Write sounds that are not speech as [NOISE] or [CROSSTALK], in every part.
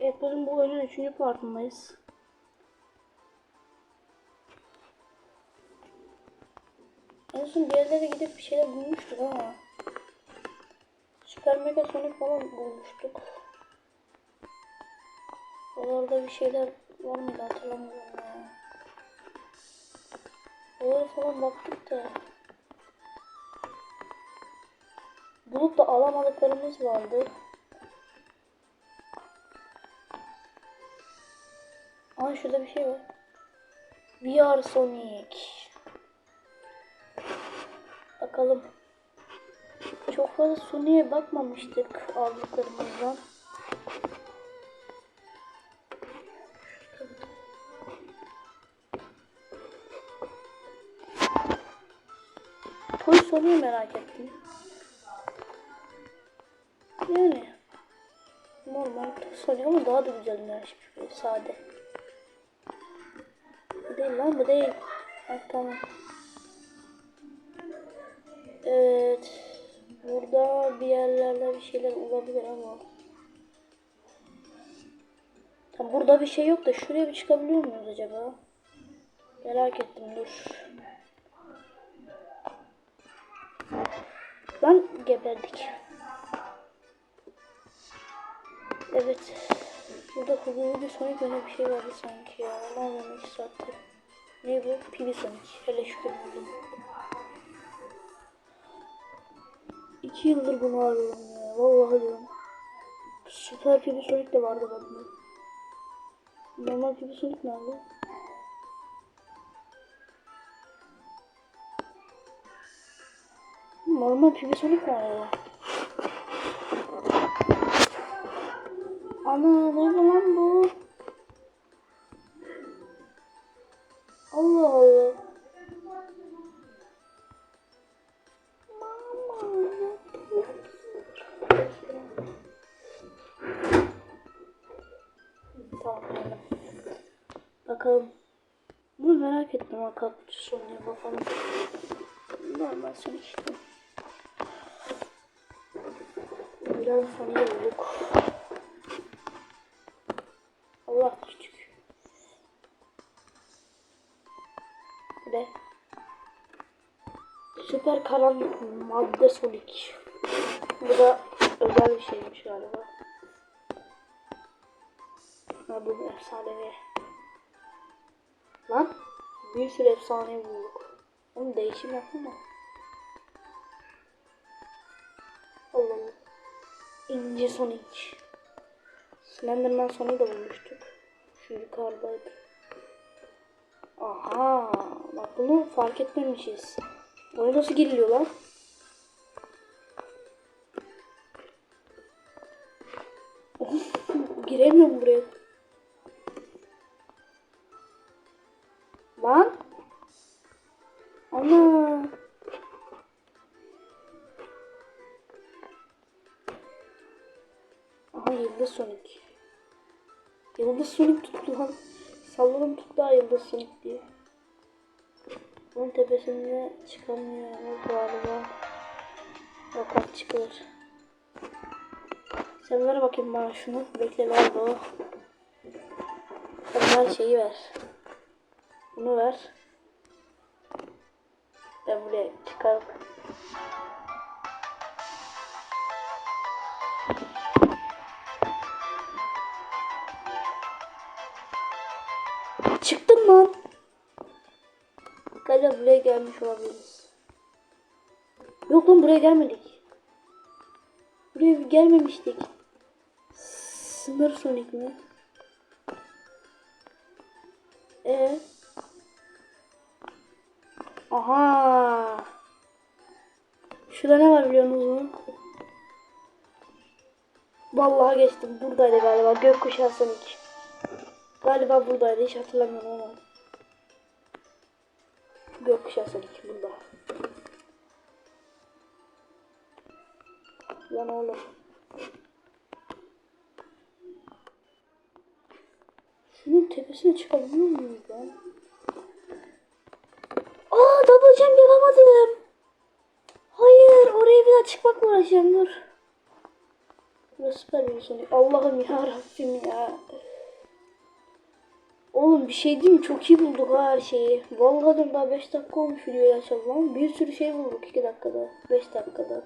Evet bugün bu oyunun üçüncü partındayız. En son bir yerlere gidip bir şeyler bulmuştuk ama Süper Mega Sonic falan bulmuştuk. Oralarda bir şeyler var mıydı hatırlamıyorum ya. Oralara falan baktık da Bulup da alamadıklarımız vardı. Aa şurada bir şey var. VR Sonic. Bakalım. Çok fazla Sonic'e bakmamıştık aldıklarımızdan. Toy Sonic'i merak ettim. Yani normal Toy Sonic ama daha da güzelmiş. Böyle sade. Değil lan bu değil. Ha, tamam. Evet. Burada bir yerlerde bir şeyler olabilir ama. Tam burada bir şey yok da şuraya bir çıkabiliyor muyuz acaba? Merak ettim dur. Lan geberdik. Evet. Burada hızlı bir Sonic öyle bir şey vardı sanki ya. Onu anlamak iki saattir. Ne bu? Pibi Sonic. Hele şükür buldum. İki yıldır bunu arıyorum ya. Vallahi diyorum. Süper Pibi Sonic de vardı bende. Normal Pibi Sonic nerede? Normal Pibi Sonic nerede? Ana nerede Bakalım. Bunu merak ettim ha kaktüs sonuya bakalım. Normal son işte. Biraz sonra bulduk. Allah küçük. Ne? Süper karanlık madde Sonic. Bu da özel bir şeymiş galiba. Ha bu efsanevi. Lan bir sürü efsane bulduk. Oğlum değişim yapma. Allah Allah. İnce Sonic. Slenderman Sonic'i de bulmuştuk. Şu yukarıdaydı. Aha, bak bunu fark etmemişiz. Buraya nasıl giriliyor lan? Giremiyorum buraya. Lan. Ana. Aha Yıldız Sonic. Yıldız Sonic tuttu lan. Salladım tuttu ha Yıldız Sonic diye. Bunun tepesinde çıkamıyor galiba. Yok bak çıkılır. Sen ver bakayım bana şunu. Bekle ver o. Sen her şeyi ver. Bunu ver. Ben buraya çıkarım. Çıktım lan. Galiba buraya gelmiş olabiliriz. Yok lan buraya gelmedik. Buraya gelmemiştik. Sınır Sonic mi? Ee? Vallahi geçtim. Buradaydı galiba. Gökkuşağı Sonic. Galiba buradaydı. Hiç hatırlamıyorum ama. Gökkuşağı Sonic burada. Lan oğlum. Şunun tepesine çıkabiliyor muyuz lan? Aa double jump yapamadım. Hayır oraya bir daha çıkmakla uğraşacağım dur. Bir Sonic. Allah'ım ya Rabbim ya. Oğlum bir şey diyeyim? Çok iyi bulduk her şeyi. Vallahi daha 5 dakika olmuş videoyu açalım. Bir sürü şey bulduk 2 dakikada. 5 dakikada.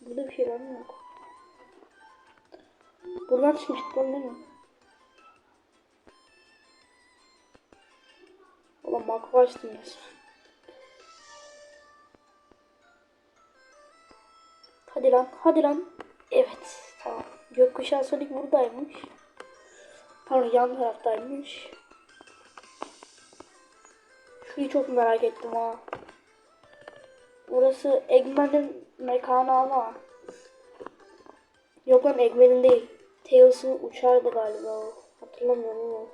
Burada bir şey var mı yok. Buradan çıkmam değil mi? Ulan makro açtım resmen. Hadi lan, hadi lan. Evet, tamam. Gökkuşağı Sonic buradaymış. Pardon, yan taraftaymış. Şurayı çok merak ettim ha. Burası Eggman'ın mekanı ama. Yok lan Eggman'ın değil. Tails'ın uçardı galiba o. Hatırlamıyorum ama.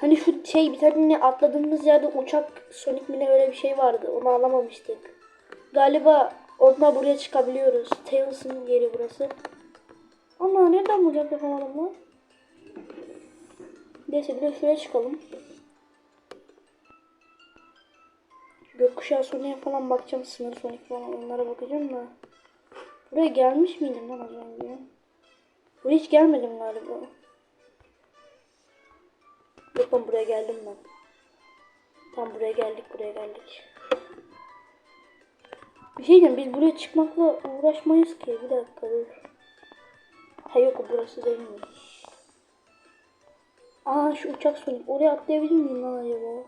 Hani şu şey bir tane atladığımız yerde uçak Sonic mi ne öyle bir şey vardı. Onu alamamıştık. Galiba onunla buraya çıkabiliyoruz. Tails'ın yeri burası. Ama nereden bulacak yapamadım lan? Neyse bir şuraya çıkalım. Gökkuşağı Sonic'e falan bakacağım. Sınır Sonic falan onlara bakacağım da. Buraya gelmiş miydim lan az önce? Buraya hiç gelmedim galiba. Yok ben buraya geldim ben. Tam buraya geldik buraya geldik. Bir şey diyeyim biz buraya çıkmakla uğraşmayız ki. Bir dakika dur. Ha yok burası değilmiş. Aa şu uçak Sonic. Oraya atlayabilir miyim lan acaba?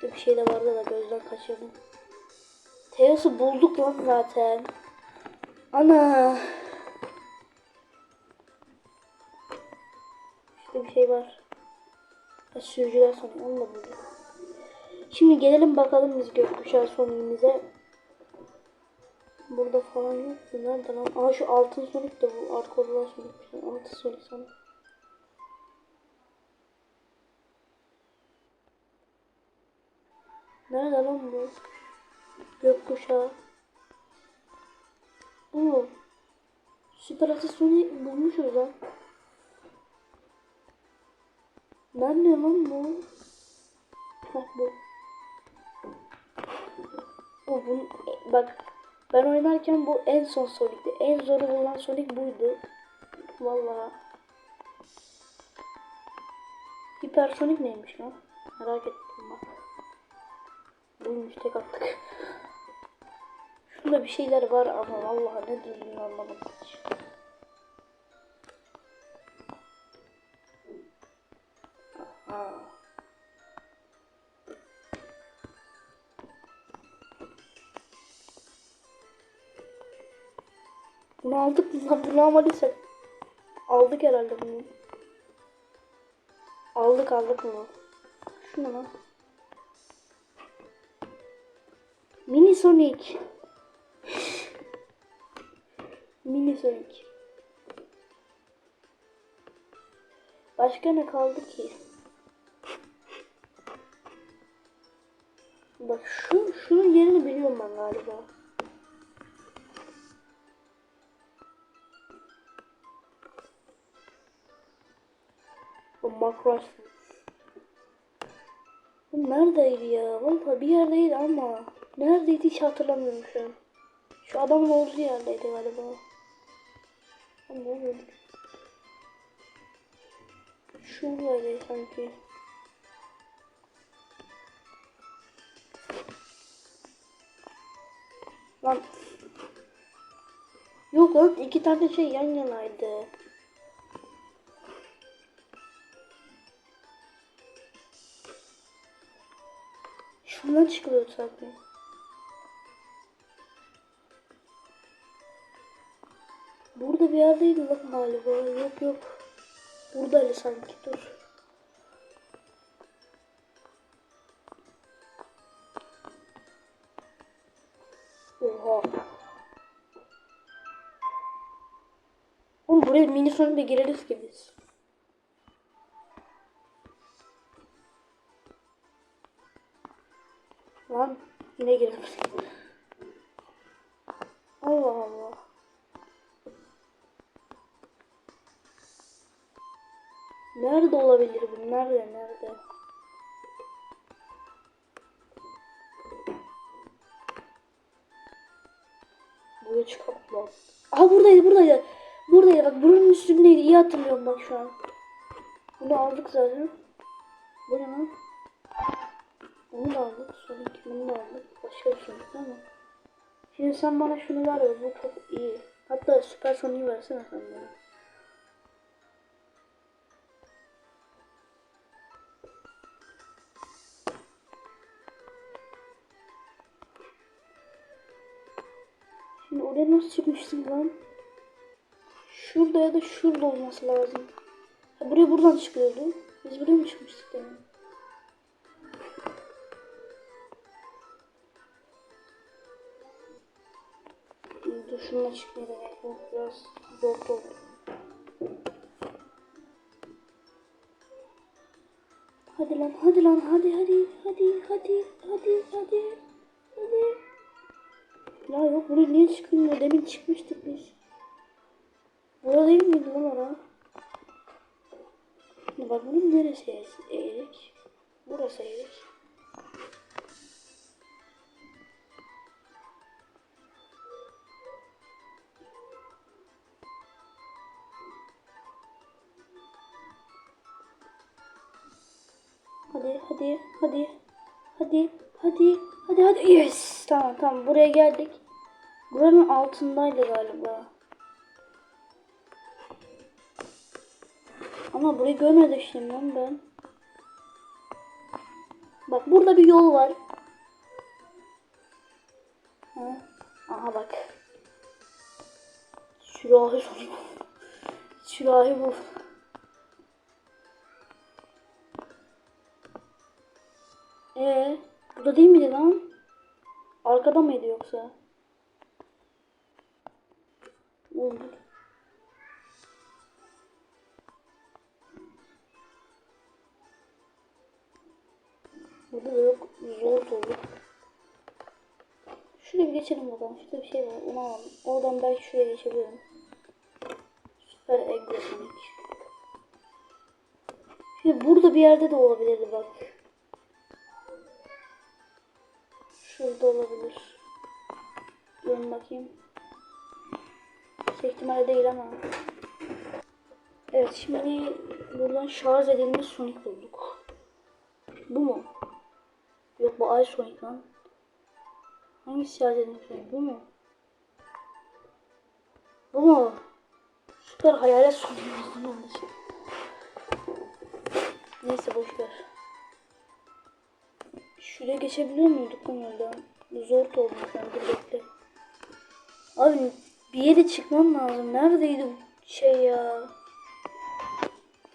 Şurada bir şey de vardı da gözden kaçırdım. Teos'u bulduk lan zaten. Ana. Şurada bir şey var. Sürücüler Sonic. Onu da bulduk. Şimdi gelelim bakalım biz gökkuşağı Sonic'imize. Burada falan yok. mu? Nerede lan? Aa şu altın Sonic de bu. Arka odalar Sonic. Altın Sonic sana. Nerede lan bu? Gökkuşağı. Bu. Süper Sonic bulmuşuz lan. Nerede lan bu? Heh bu. Bu, bu bak ben oynarken bu en son Sonic'ti. En zoru bulan Sonic buydu. Vallahi. Hipersonic neymiş lan? Merak ettim bak. Buymuş tek attık. Şurada bir şeyler var ama vallahi ne düzgün anlamadım Bunu aldık mı lan? Bunu almadıysak. Aldık herhalde bunu. Aldık aldık bunu. Şunu lan. Mini Sonic. [LAUGHS] Mini Sonic. Başka ne kaldı ki? Bak şu şunun yerini biliyorum ben galiba. O Bu neredeydi ya? Vallahi bir yerdeydi ama neredeydi hiç hatırlamıyorum şu an. Şu adamın olduğu yerdeydi galiba. Ama oldu? Şuradaydı sanki. Lan. Yok lan iki tane şey yan yanaydı. Şuradan çıkılıyor sanki. Burada bir yerdeydi lan galiba. Yok yok. Buradaydı sanki. Dur. Oha. Oğlum buraya mini sonunda gireriz ki biz. üstüne girer. Allah Allah. Nerede olabilir bu? Nerede? Nerede? Buraya çıkamam lazım. Aha buradaydı buradaydı. Buradaydı bak buranın üstündeydi. İyi hatırlıyorum bak şu an. Bunu aldık zaten. Bu ne lan? Bunu da aldık. Sonraki bunu da aldık. Başka bir şey yok ama. Şimdi sen bana şunu ver. Bu çok iyi. Hatta süper soniyi versene sen bana. Şimdi oraya nasıl çıkmıştık lan? Şurada ya da şurada olması lazım. Ha, buraya buradan çıkıyordu. Biz buraya mı çıkmıştık demin? Gerek yok. Biraz zor oldu. Hadi lan hadi lan hadi hadi hadi hadi hadi hadi hadi. Ya yok buraya niye çıkmıyor? Demin çıkmıştık biz. Burada değil miydi lan? Şimdi bak bunun neresi eğ- eğrik? Burası eğrik. Tamam buraya geldik. Buranın altındaydı galiba. Ama burayı görmedim şimdi ben. Bak burada bir yol var. Ha? Aha bak. Sürahi sonu. [LAUGHS] Sürahi bu. Ee, burada değil miydi lan? Arkada mıydı yoksa? Oldu. Burada da yok. Zor oldu. Şuraya geçelim bakalım. Şurada bir şey var. Onu alalım. Oradan belki şuraya geçebilirim. Süper Egzosonik. Şimdi burada bir yerde de olabilirdi bak. Şurada olabilir. Durun bakayım. İhtimalle değil ama. Evet şimdi buradan şarj edilmiş Sonic bulduk. Bu mu? Yok bu Ay Sonic lan. Hangisi şarj edilmiş Sonic? Bu mu? Bu mu? Süper hayalet Sonic [LAUGHS] Neyse boş ver. Şuraya geçebiliyor muyduk lan oradan? Zor oldu ben dur bekle. Abi bir yere çıkmam lazım. Neredeydi bu şey ya?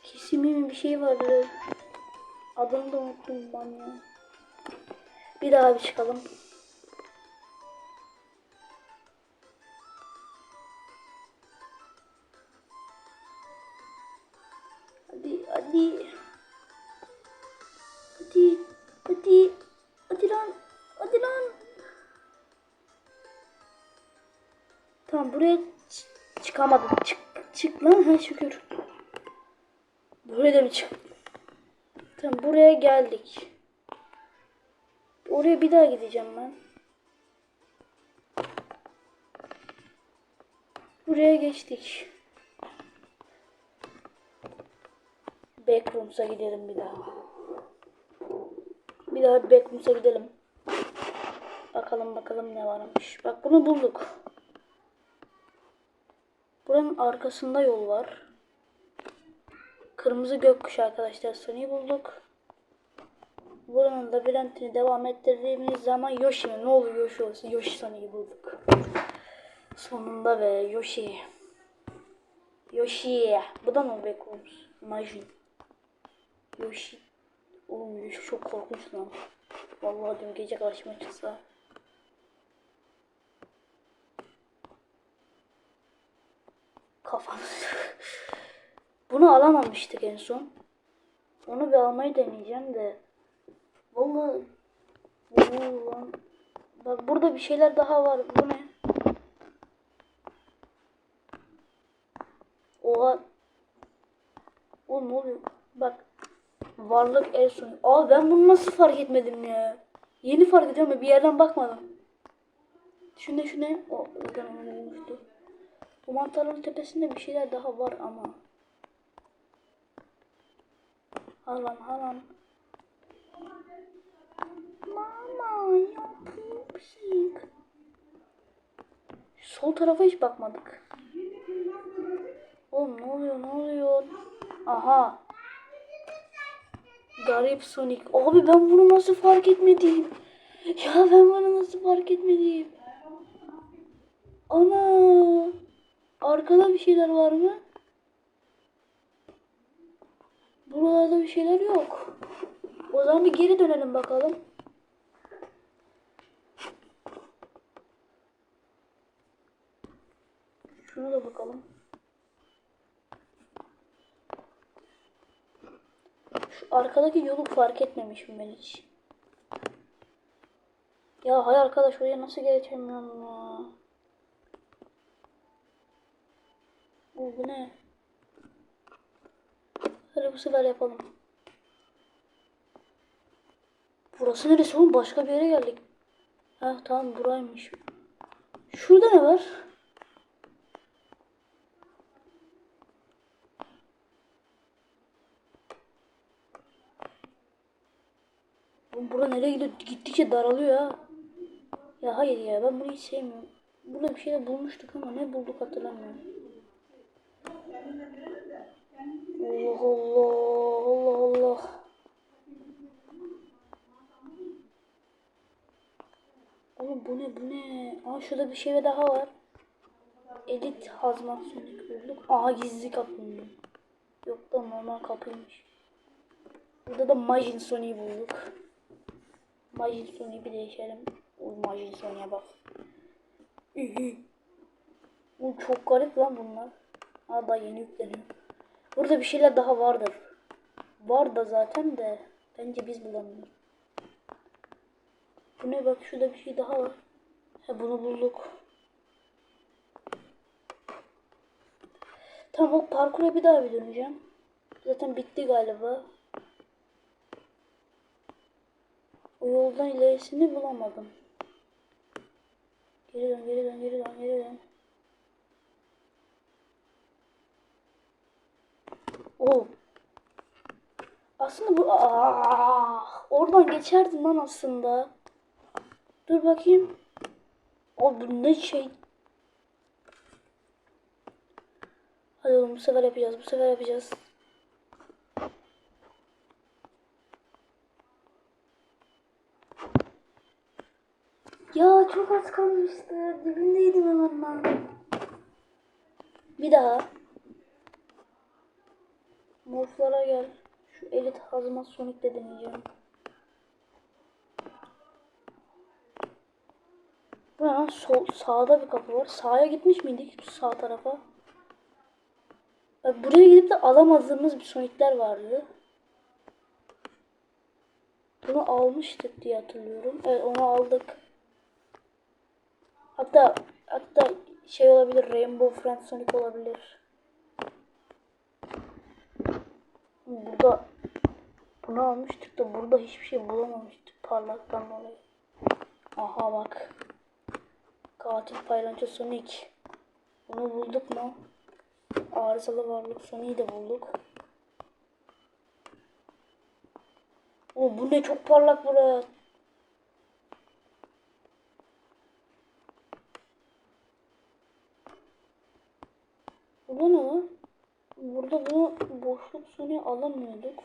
Kesin bir şey vardı. Adını da unuttum ben ya. Bir daha bir çıkalım. Buraya çıkamadım. Çık, çık lan. Ha şükür. Buraya da mı çık? Tamam buraya geldik. Oraya bir daha gideceğim ben. Buraya geçtik. Backrooms'a gidelim bir daha. Bir daha Backrooms'a gidelim. Bakalım bakalım ne varmış. Bak bunu bulduk. Buranın arkasında yol var. Kırmızı gökkuş arkadaşlar. Sony'yi bulduk. Buranın labirentini devam ettirdiğimiz zaman Yoshi mi? Ne olur Yoshi olsun. Yoshi Sony'yi bulduk. Sonunda be Yoshi. Yoshi. Bu da mı Backrooms? Majin. Yoshi. Oğlum Yoshi çok korkunç lan. Vallahi dün gece karşıma çıksa. Alamamıştık en son. Onu bir almayı deneyeceğim de. Vallahi. Bak burada bir şeyler daha var. Bu ne? Oha. Oğlum ne oluyor? Bak. Varlık el sonu. Aa ben bunu nasıl fark etmedim ya? Yeni fark ediyorum ya bir yerden bakmadım. Şu ne şu ne? O oradan onu bulmuştu. Bu mantarların tepesinde bir şeyler daha var ama. Halan halan. Mama yapmışık. Sol tarafa hiç bakmadık. Oğlum ne oluyor ne oluyor? Aha. Garip Sonic. Abi ben bunu nasıl fark etmedim? Ya ben bunu nasıl fark etmedim? Ana. Arkada bir şeyler var mı? Buralarda bir şeyler yok. O zaman bir geri dönelim bakalım. Şuna da bakalım. Şu arkadaki yolu fark etmemişim ben hiç. Ya hay arkadaş oraya nasıl geçemiyorum ya. Bu, bu ne? Hadi bu sefer yapalım. Burası neresi oğlum? Başka bir yere geldik. Ha tamam buraymış. Şurada ne var? Oğlum bura nereye gidiyor? Gittikçe daralıyor ha. Ya hayır ya ben hiç sevmiyorum. Burada bir şeyler bulmuştuk ama ne bulduk hatırlamıyorum. Allah Allah Allah Allah. Oğlum bu ne bu ne? Aa şurada bir şey daha var. Elit hazmat sönük bulduk. Aa gizli kapı. Yok da normal kapıymış. Burada da Majin Sony'yi bulduk. Majin Sony'yi bir değişelim. O Majin Sony'e bak. Bu çok garip lan bunlar. Ha daha yeni yükleniyor. Burada bir şeyler daha vardır. Var da zaten de bence biz bulamıyoruz. Bu ne bak şurada bir şey daha var. He bunu bulduk. Tamam o parkura bir daha bir döneceğim. Zaten bitti galiba. O yoldan ilerisini bulamadım. Geri dön, geri dön, geri dön, geri dön. Oo. Aslında bu Aa, oradan geçerdim lan aslında. Dur bakayım. O bu ne şey? Hadi oğlum bu sefer yapacağız. Bu sefer yapacağız. Ya çok az kalmıştı. Dibindeydim hemen ben. Bir daha. Morflara gel. Şu elit hazmat sonik de deneyeceğim. Bu? Sol, sağda bir kapı var. Sağa gitmiş miydik? Sağ tarafa. Bak buraya gidip de alamadığımız bir sonikler vardı. Bunu almıştık diye hatırlıyorum. Evet onu aldık. Hatta hatta şey olabilir Rainbow Friends Sonic olabilir. Burada bunu almıştık da burada hiçbir şey bulamamıştık parlaktan dolayı. Aha bak. Katil paylanço Sonic. Bunu bulduk mu? Arızalı varlık Sonic'i de bulduk. O bu ne çok parlak burası. Burada ne var? Burada bunu boşluk Sony alamıyorduk.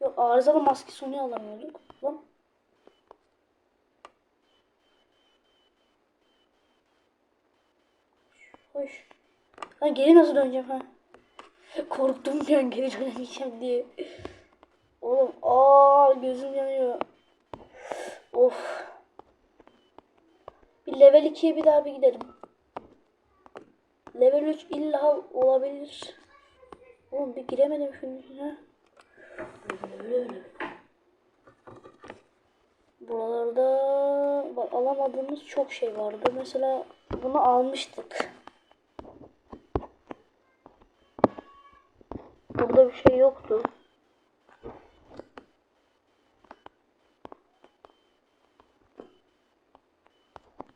Yok arızalı maske Sony alamıyorduk. Lan. Hoş. Ben geri nasıl döneceğim ha? Korktum bir an geri dönemeyeceğim diye. Oğlum aa gözüm yanıyor. Of. Bir level 2'ye bir daha bir gidelim. Level 3 illa olabilir. Oğlum bir giremedim şunun içine. Buralarda bak, alamadığımız çok şey vardı. Mesela bunu almıştık. Burada bir şey yoktu.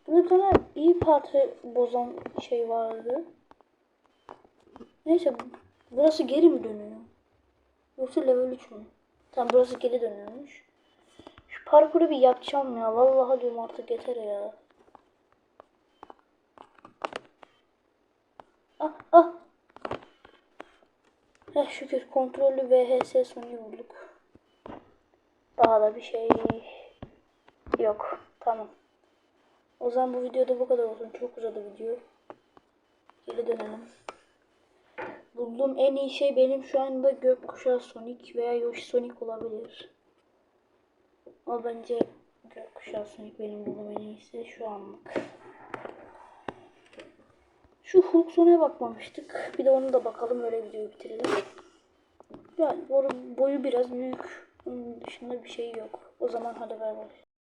Bu Bunda bir tane parti bozan şey vardı. Neyse burası geri mi dönüyor? Yoksa level 3 mü? Tamam burası geri dönüyormuş. Şu parkuru bir yapacağım ya. Vallahi diyorum artık yeter ya. Ah ah. Heh şükür kontrollü VHS Sony bulduk. Daha da bir şey yok. Tamam. O zaman bu videoda bu kadar olsun. Çok uzadı video. Geri dönelim. Bulduğum en iyi şey benim şu anda gökkuşağı Sonic veya Yoshi Sonic olabilir. Ama bence gökkuşağı Sonic benim bulduğum en iyisi şu anlık. Şu Hulk Sonic'e bakmamıştık. Bir de onu da bakalım öyle videoyu bitirelim. Yani boyu, biraz büyük. Onun dışında bir şey yok. O zaman hadi bay bay.